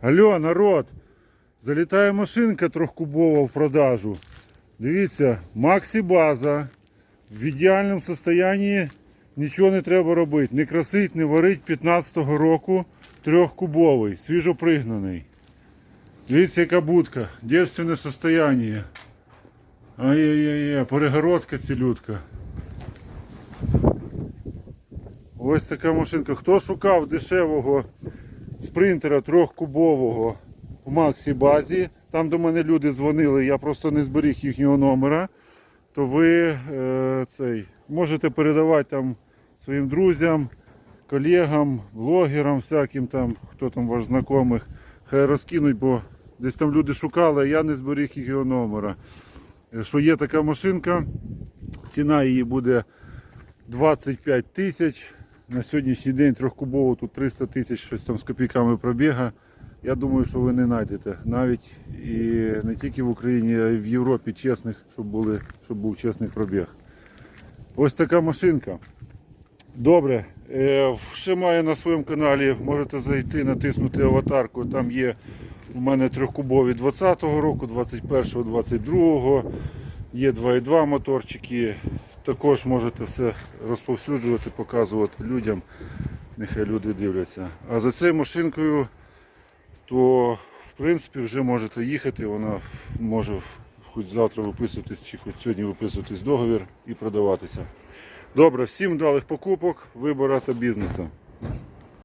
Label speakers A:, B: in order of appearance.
A: Алло, народ! Залітає машинка трьохкубова в продажу. Дивіться, Максі база. В ідеальному стані нічого не треба робити. Не красить, не варить 15-го року трьохкубовий, свіжопригнаний. Дивіться, яка будка. Дівственне состояние. Ай-яй-яй, перегородка цілютка. Ось така машинка. Хто шукав дешевого спринтера трьохкубового в Максі базі, там до мене люди дзвонили, я просто не зберіг їхнього номера, то ви е, цей, можете передавати там своїм друзям, колегам, блогерам, всяким там, хто там ваш знайомих, хай розкинуть, бо десь там люди шукали, а я не зберіг їхнього номера. Е, Що є така машинка, ціна її буде 25 тисяч. На сьогоднішній день трьохкубово тут 300 тисяч щось там з копійками пробіга. Я думаю, що ви не знайдете. Навіть і не тільки в Україні, а й в Європі чесних, щоб, були, щоб був чесний пробіг. Ось така машинка. Добре. Е, ще маю на своєму каналі, можете зайти, натиснути аватарку. Там є у мене трьохкубові 20-го року, 21-го, 22-го. Є 2.2 моторчики. Також можете все розповсюджувати, показувати людям. Нехай люди дивляться. А за цією машинкою, то в принципі вже можете їхати. Вона може хоч завтра виписуватись, чи хоч сьогодні виписуватись договір і продаватися. Добре, всім вдалих покупок, вибора та бізнесу.